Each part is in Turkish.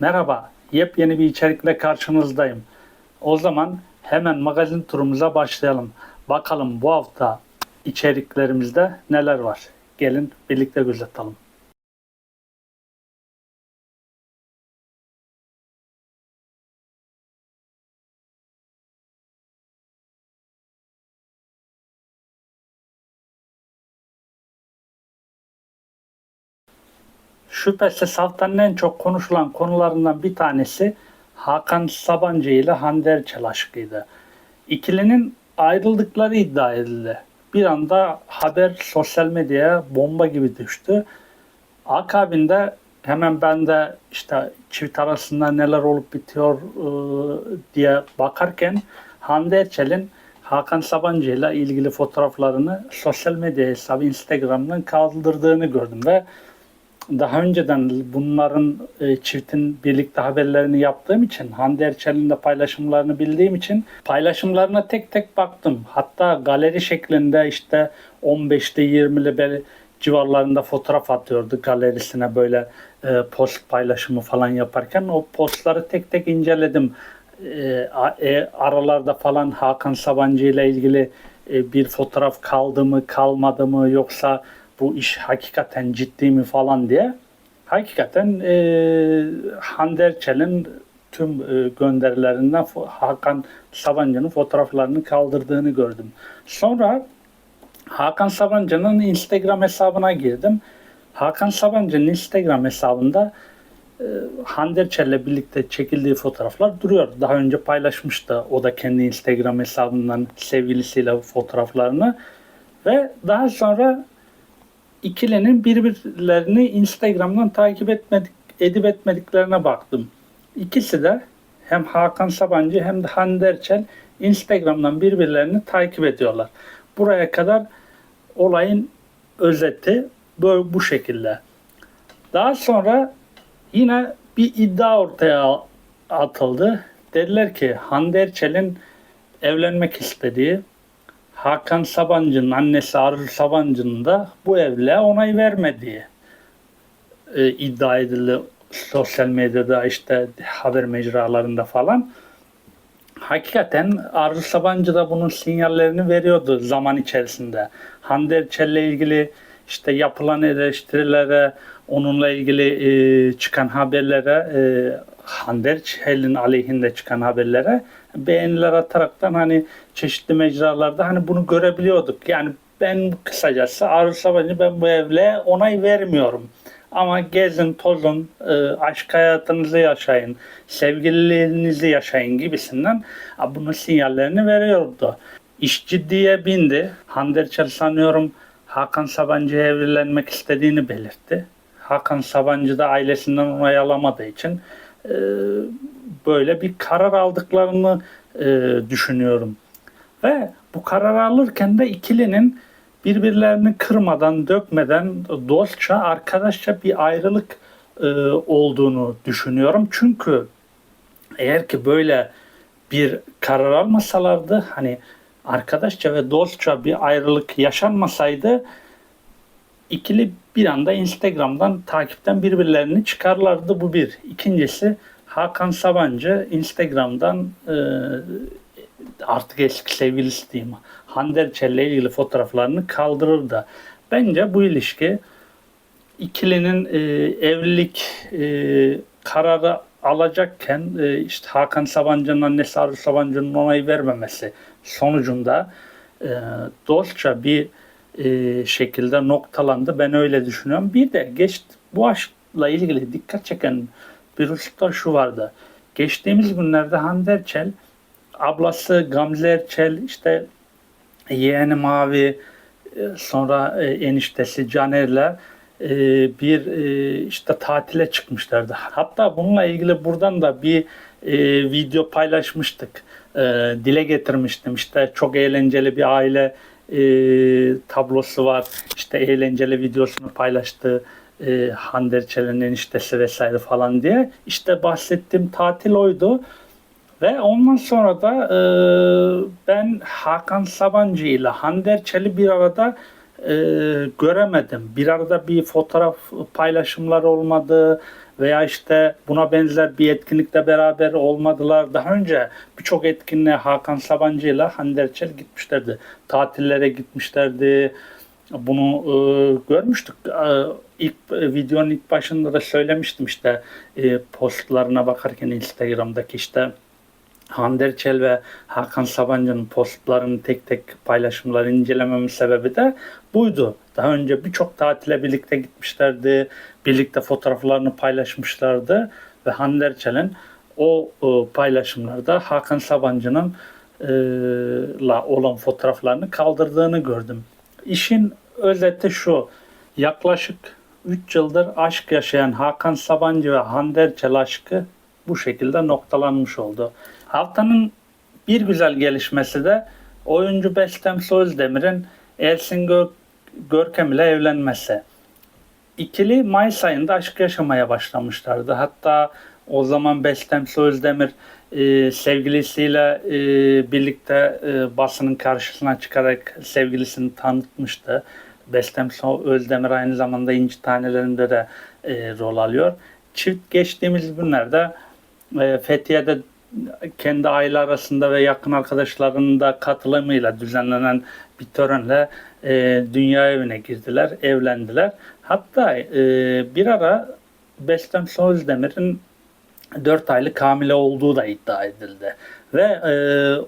Merhaba, yepyeni bir içerikle karşınızdayım. O zaman hemen magazin turumuza başlayalım. Bakalım bu hafta içeriklerimizde neler var. Gelin birlikte gözetelim. Şüphesiz haftanın en çok konuşulan konularından bir tanesi Hakan Sabancı ile Hande Erçel aşkıydı. İkilinin ayrıldıkları iddia edildi. Bir anda haber sosyal medyaya bomba gibi düştü. Akabinde hemen ben de işte çift arasında neler olup bitiyor e, diye bakarken Hande Erçel'in Hakan Sabancı ile ilgili fotoğraflarını sosyal medya hesabı Instagram'dan kaldırdığını gördüm ve daha önceden bunların e, çiftin birlikte haberlerini yaptığım için Hande Erçel'in de paylaşımlarını bildiğim için paylaşımlarına tek tek baktım. Hatta galeri şeklinde işte 15'te 20'li böyle civarlarında fotoğraf atıyordu galerisine böyle e, post paylaşımı falan yaparken o postları tek tek inceledim. E, e, aralarda falan Hakan Sabancı ile ilgili e, bir fotoğraf kaldı mı kalmadı mı yoksa bu iş hakikaten ciddi mi falan diye. Hakikaten e, Hande Erçel'in tüm e, gönderilerinden Hakan Sabancı'nın fotoğraflarını kaldırdığını gördüm. Sonra Hakan Sabancı'nın Instagram hesabına girdim. Hakan Sabancı'nın Instagram hesabında e, Hande Erçel'le birlikte çekildiği fotoğraflar duruyor. Daha önce paylaşmıştı o da kendi Instagram hesabından sevgilisiyle fotoğraflarını. Ve daha sonra ikilinin birbirlerini Instagram'dan takip etmedik, edip etmediklerine baktım. İkisi de hem Hakan Sabancı hem de Hande Erçel Instagram'dan birbirlerini takip ediyorlar. Buraya kadar olayın özeti böyle bu şekilde. Daha sonra yine bir iddia ortaya atıldı. Dediler ki Hande Erçel'in evlenmek istediği Hakan Sabancı'nın annesi Arzu Sabancı'nın da bu evliliğe onay vermediği e, iddia edildi sosyal medyada işte haber mecralarında falan. Hakikaten Arzu Sabancı da bunun sinyallerini veriyordu zaman içerisinde. Hande Erçel'le ilgili işte yapılan eleştirilere, onunla ilgili e, çıkan haberlere, e, Hande Erçel'in aleyhinde çıkan haberlere beğeniler ataraktan hani çeşitli mecralarda hani bunu görebiliyorduk. Yani ben kısacası Arzu Sabancı ben bu evle onay vermiyorum. Ama gezin, tozun, e, aşk hayatınızı yaşayın, sevgililiğinizi yaşayın gibisinden bunun sinyallerini veriyordu. İş ciddiye bindi. Hande Erçel sanıyorum Hakan Sabancı'ya evlenmek istediğini belirtti. Hakan Sabancı da ailesinden onay alamadığı için e, böyle bir karar aldıklarını e, düşünüyorum. Ve bu karar alırken de ikilinin birbirlerini kırmadan, dökmeden dostça, arkadaşça bir ayrılık e, olduğunu düşünüyorum. Çünkü eğer ki böyle bir karar almasalardı hani arkadaşça ve dostça bir ayrılık yaşanmasaydı ikili bir anda Instagram'dan takipten birbirlerini çıkarlardı bu bir. İkincisi Hakan Sabancı Instagram'dan e, artık eski sevgilisi diyeyim Hande Erçel'le ilgili fotoğraflarını kaldırır da bence bu ilişki ikilinin e, evlilik e, kararı alacakken e, işte Hakan Sabancı'nın annesi Arzu Sabancı'nın onayı vermemesi sonucunda e, dostça bir e, şekilde noktalandı. Ben öyle düşünüyorum. Bir de geç bu aşkla ilgili dikkat çeken bir hususta şu vardı. Geçtiğimiz günlerde Hande Erçel ablası Gamze Erçel işte yeğeni Mavi e, sonra e, eniştesi Caner'le e, bir işte tatile çıkmışlardı. Hatta bununla ilgili buradan da bir video paylaşmıştık. Dile getirmiştim. İşte çok eğlenceli bir aile e, tablosu var. İşte eğlenceli videosunu paylaştı. E, Hande Erçel'in eniştesi vesaire falan diye. İşte bahsettiğim tatil oydu. Ve ondan sonra da e, ben Hakan Sabancı ile Hande Erçel'i bir arada e, göremedim. Bir arada bir fotoğraf paylaşımları olmadı veya işte buna benzer bir etkinlikte beraber olmadılar. Daha önce birçok etkinliğe Hakan Sabancı ile Hande Erçel gitmişlerdi. Tatillere gitmişlerdi. Bunu e, görmüştük. E, ilk e, videonun ilk başında da söylemiştim işte e, postlarına bakarken Instagram'daki işte Hande Erçel ve Hakan Sabancı'nın postlarını tek tek paylaşımları incelememin sebebi de buydu. Daha önce birçok tatile birlikte gitmişlerdi. Birlikte fotoğraflarını paylaşmışlardı. Ve Hande Erçel'in o e, paylaşımlarda Hakan Sabancı'nın e, la olan fotoğraflarını kaldırdığını gördüm. İşin özeti şu. Yaklaşık 3 yıldır aşk yaşayan Hakan Sabancı ve Hande Erçel aşkı bu şekilde noktalanmış oldu. Haftanın bir güzel gelişmesi de oyuncu Bestem Sözdemir'in Ersin Gör Görkem ile evlenmesi. İkili Mayıs ayında aşk yaşamaya başlamışlardı. Hatta o zaman Bestem Sözdemir e, sevgilisiyle e, birlikte e, basının karşısına çıkarak sevgilisini tanıtmıştı. Bestem Özdemir aynı zamanda İnci Tanelerinde de e, rol alıyor. Çift geçtiğimiz günlerde e, Fethiye'de kendi aile arasında ve yakın arkadaşlarının da katılımıyla düzenlenen bir törenle e, dünya evine girdiler, evlendiler. Hatta e, bir ara Bestem Sözdemir'in 4 aylık hamile olduğu da iddia edildi. Ve e,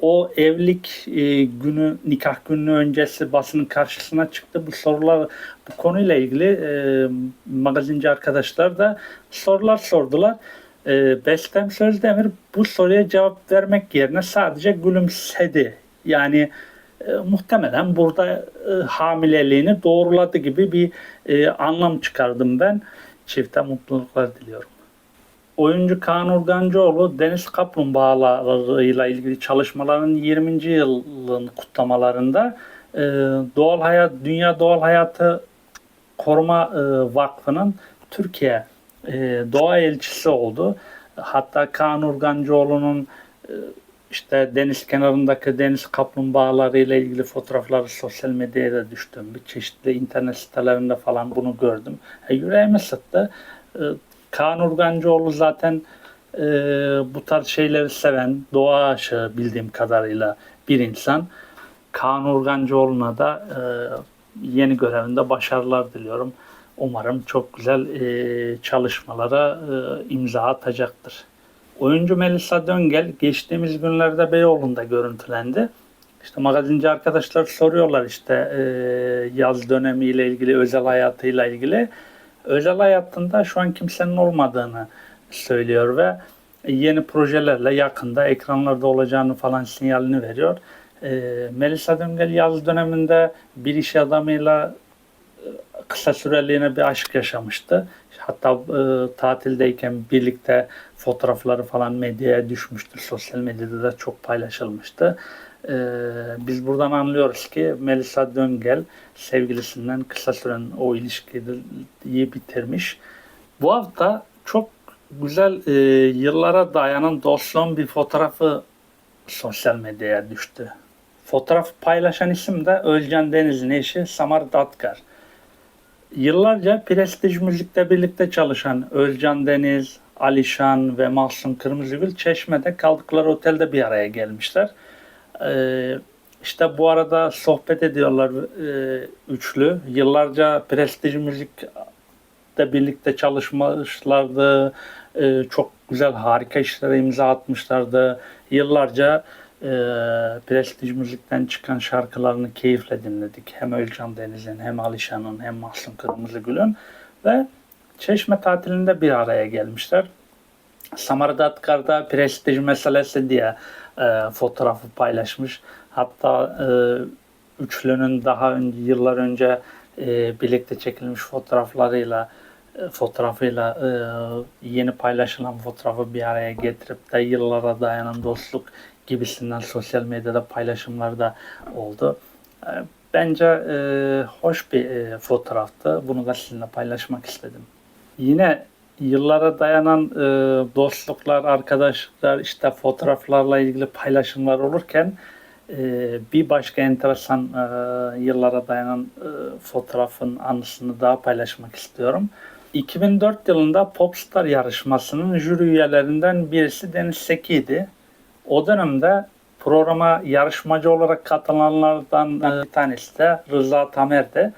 o evlilik e, günü, nikah günü öncesi basının karşısına çıktı. Bu sorular, bu konuyla ilgili e, magazinci arkadaşlar da sorular sordular. E, Bestem Sözdemir bu soruya cevap vermek yerine sadece gülümsedi. Yani e, muhtemelen burada e, hamileliğini doğruladı gibi bir e, anlam çıkardım ben. Çifte mutluluklar diliyorum. Oyuncu Kaan Urgancıoğlu deniz kaplumbağalarıyla ilgili çalışmaların 20. yılın kutlamalarında e, Doğal Hayat Dünya Doğal Hayatı Koruma e, Vakfı'nın Türkiye e, doğa elçisi oldu. Hatta Kaan Urgancıoğlu'nun e, işte deniz kenarındaki deniz kaplumbağaları ile ilgili fotoğrafları sosyal medyaya da düştüm. Bir çeşitli internet sitelerinde falan bunu gördüm. E, yüreğime sıktı. E, Kaan Urgancıoğlu zaten e, bu tarz şeyleri seven, doğa aşığı bildiğim kadarıyla bir insan. Kaan Urgancıoğlu'na da e, yeni görevinde başarılar diliyorum. Umarım çok güzel e, çalışmalara e, imza atacaktır. Oyuncu Melisa Döngel geçtiğimiz günlerde Beyoğlu'nda görüntülendi. İşte magazinci arkadaşlar soruyorlar işte e, yaz dönemiyle ilgili, özel hayatıyla ilgili. Özel hayatında şu an kimsenin olmadığını söylüyor ve yeni projelerle yakında ekranlarda olacağını falan sinyalini veriyor. E, Melisa Döngel yaz döneminde bir iş adamıyla kısa süreliğine bir aşk yaşamıştı. Hatta e, tatildeyken birlikte fotoğrafları falan medyaya düşmüştür. Sosyal medyada da çok paylaşılmıştı. E, biz buradan anlıyoruz ki Melisa Döngel sevgilisinden kısa süren o ilişkiyi bitirmiş. Bu hafta çok güzel e, yıllara dayanan dostluğun bir fotoğrafı sosyal medyaya düştü. Fotoğraf paylaşan isim de Özcan Deniz'in eşi Samar Datkar. Yıllarca prestij müzikte birlikte çalışan Özcan Deniz, Alişan ve Mahsun Kırmızıgül Çeşme'de kaldıkları otelde bir araya gelmişler. Ee, işte bu arada sohbet ediyorlar e, üçlü. Yıllarca prestij müzikte birlikte çalışmışlardı. Ee, çok güzel harika işlere imza atmışlardı. Yıllarca e, prestij müzikten çıkan şarkılarını keyifle dinledik. Hem Ölcan Deniz'in hem Alişan'ın hem Mahsun Kırmızıgül'ün ve Çeşme tatilinde bir araya gelmişler. Samardatkar'da prestij meselesi diye e, fotoğrafı paylaşmış. Hatta e, üçlünün daha önce, yıllar önce e, birlikte çekilmiş fotoğraflarıyla e, fotoğrafıyla e, yeni paylaşılan fotoğrafı bir araya getirip de yıllara dayanan dostluk gibisinden sosyal medyada paylaşımlar da oldu. E, bence e, hoş bir e, fotoğraftı. Bunu da sizinle paylaşmak istedim. Yine yıllara dayanan e, dostluklar, arkadaşlar, işte fotoğraflarla ilgili paylaşımlar olurken e, bir başka enteresan e, yıllara dayanan e, fotoğrafın anısını daha paylaşmak istiyorum. 2004 yılında Popstar yarışmasının jüri üyelerinden birisi Deniz Seki'ydi. O dönemde programa yarışmacı olarak katılanlardan e, bir tanesi de Rıza Tamer'di.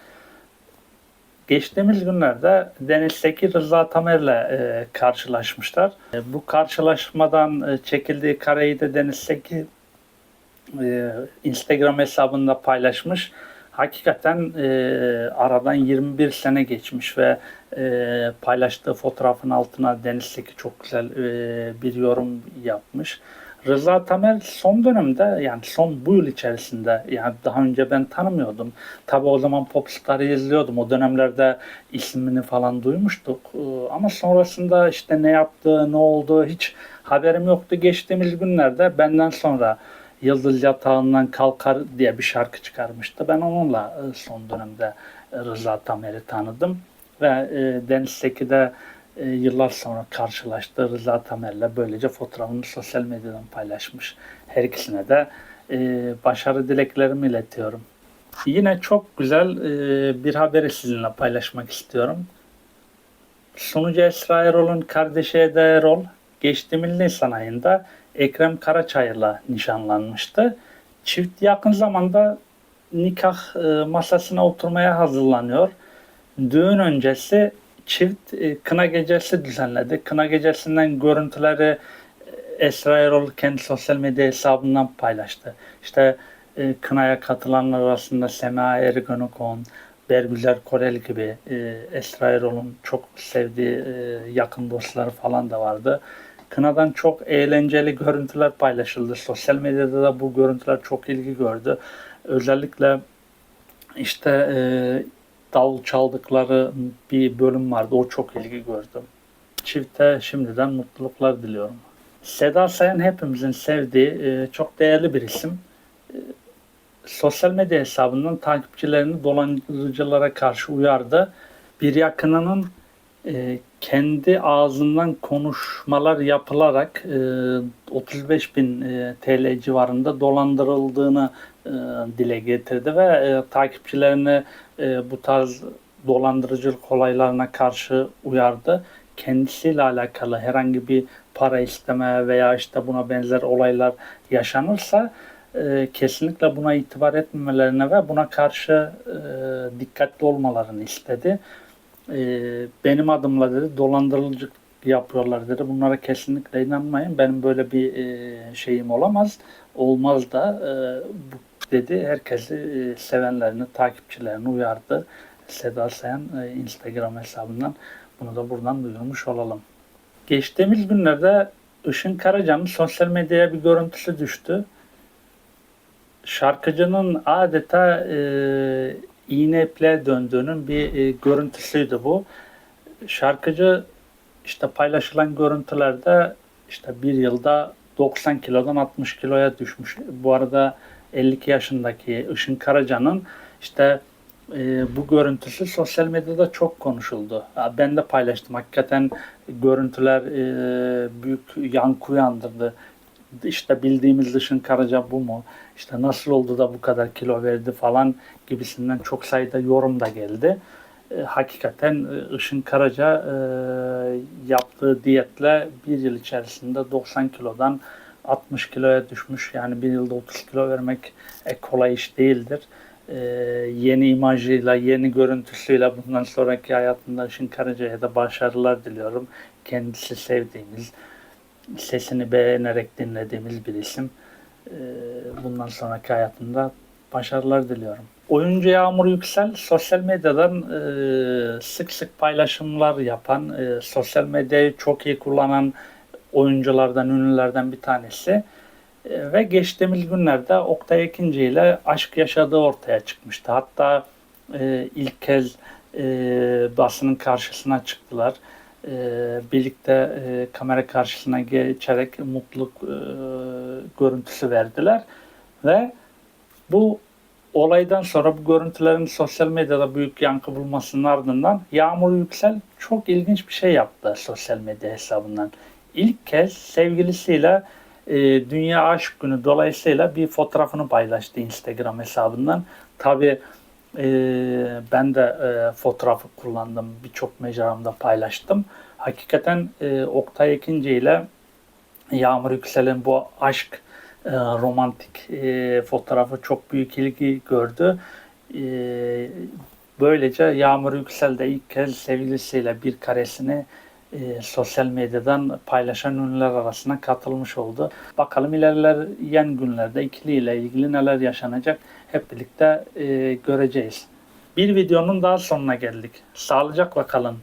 Geçtiğimiz günlerde Deniz Seki Rıza Tamer'le e, karşılaşmışlar. E, bu karşılaşmadan e, çekildiği kareyi de Deniz Seki e, Instagram hesabında paylaşmış. Hakikaten e, aradan 21 sene geçmiş ve e, paylaştığı fotoğrafın altına Deniz Seki çok güzel e, bir yorum yapmış. Rıza Tamer son dönemde yani son bu yıl içerisinde yani daha önce ben tanımıyordum. Tabi o zaman Popstar'ı izliyordum. O dönemlerde ismini falan duymuştuk. Ee, Ama sonrasında işte ne yaptı, ne oldu hiç haberim yoktu. Geçtiğimiz günlerde benden sonra Yıldız Yatağından Kalkar diye bir şarkı çıkarmıştı. Ben onunla e, son dönemde e, Rıza Tamer'i tanıdım. Ve e, Deniz Seki'de e, yıllar sonra karşılaştı Rıza Tamer'le böylece fotoğrafını sosyal medyadan paylaşmış. Her ikisine de e, başarı dileklerimi iletiyorum. Yine çok güzel e, bir haberi sizinle paylaşmak istiyorum. Sunucu Esra Erol'un kardeşi Eda Erol geçtiğimiz Nisan ayında Ekrem Karaçayır'la nişanlanmıştı. Çift yakın zamanda nikah e, masasına oturmaya hazırlanıyor. Düğün öncesi çift e, kına gecesi düzenledi. Kına gecesinden görüntüleri e, Esra Erol kendi sosyal medya hesabından paylaştı. İşte e, kınaya katılanlar arasında Sema Ergenekon, Bergüzer Korel gibi Esra Erol'un çok sevdiği yakın dostları falan da vardı. Kınadan çok eğlenceli görüntüler paylaşıldı. Sosyal medyada da bu görüntüler çok ilgi gördü. Özellikle işte e, davul çaldıkları bir bölüm vardı. O çok ilgi gördü. Çifte şimdiden mutluluklar diliyorum. Seda Sayan hepimizin sevdiği e, çok değerli bir isim. E, Sosyal medya hesabından takipçilerini dolandırıcılara karşı uyardı. Bir yakınının e, kendi ağzından konuşmalar yapılarak e, 35 bin e, TL civarında dolandırıldığını e, dile getirdi ve e, takipçilerini e, bu tarz dolandırıcılık olaylarına karşı uyardı. Kendisiyle alakalı herhangi bir para isteme veya işte buna benzer olaylar yaşanırsa e, kesinlikle buna itibar etmemelerine ve buna karşı e, dikkatli olmalarını istedi. E, benim adımla dedi dolandırıcılık yapıyorlar dedi. Bunlara kesinlikle inanmayın. Benim böyle bir e, şeyim olamaz. Olmaz da e, bu dedi. Herkesi e, sevenlerini, takipçilerini uyardı. Seda Sayan e, Instagram hesabından bunu da buradan duyurmuş olalım. Geçtiğimiz günlerde Işın Karaca'nın sosyal medyaya bir görüntüsü düştü. Şarkıcının adeta e, iğne iple döndüğünün bir e, görüntüsüydü bu. Şarkıcı işte paylaşılan görüntülerde işte bir yılda 90 kilodan 60 kiloya düşmüş. Bu arada 52 yaşındaki Işın Karaca'nın işte e, bu görüntüsü sosyal medyada çok konuşuldu. Ben de paylaştım. Hakikaten görüntüler e, büyük yankı uyandırdı. İşte bildiğimiz Işın Karaca bu mu? İşte nasıl oldu da bu kadar kilo verdi falan gibisinden çok sayıda yorum da geldi. E, hakikaten e, Işın Karaca e, yaptığı diyetle bir yıl içerisinde 90 kilodan 60 kiloya düşmüş. Yani bir yılda 30 kilo vermek e, kolay iş değildir. E, yeni imajıyla, yeni görüntüsüyle bundan sonraki hayatında Işın Karaca'ya da başarılar diliyorum. Kendisi sevdiğimiz, sesini beğenerek dinlediğimiz bir isim. E, bundan sonraki hayatında başarılar diliyorum. Oyuncu Yağmur Yüksel sosyal medyadan e, sık sık paylaşımlar yapan, e, sosyal medyayı çok iyi kullanan oyunculardan, ünlülerden bir tanesi. E, ve geçtiğimiz günlerde Oktay Ekinci ile aşk yaşadığı ortaya çıkmıştı. Hatta ilk kez basının karşısına çıktılar. E, birlikte e, kamera karşısına geçerek mutluluk e, görüntüsü verdiler. Ve bu olaydan sonra bu görüntülerin sosyal medyada büyük yankı bulmasının ardından Yağmur Yüksel çok ilginç bir şey yaptı sosyal medya hesabından. İlk kez sevgilisiyle e, Dünya Aşk Günü dolayısıyla bir fotoğrafını paylaştı Instagram hesabından. Tabi ben de e, fotoğrafı kullandım. Birçok mecramda paylaştım. Hakikaten e, Oktay Ekinci ile Yağmur Yüksel'in bu aşk e, romantik e, fotoğrafı çok büyük ilgi gördü. E, böylece Yağmur Yüksel de ilk kez sevgilisiyle bir karesini e, sosyal medyadan paylaşan ünlüler arasına katılmış oldu. Bakalım ilerleyen günlerde ikiliyle ilgili neler yaşanacak hep birlikte e, göreceğiz. Bir videonun daha sonuna geldik. Sağlıcakla kalın.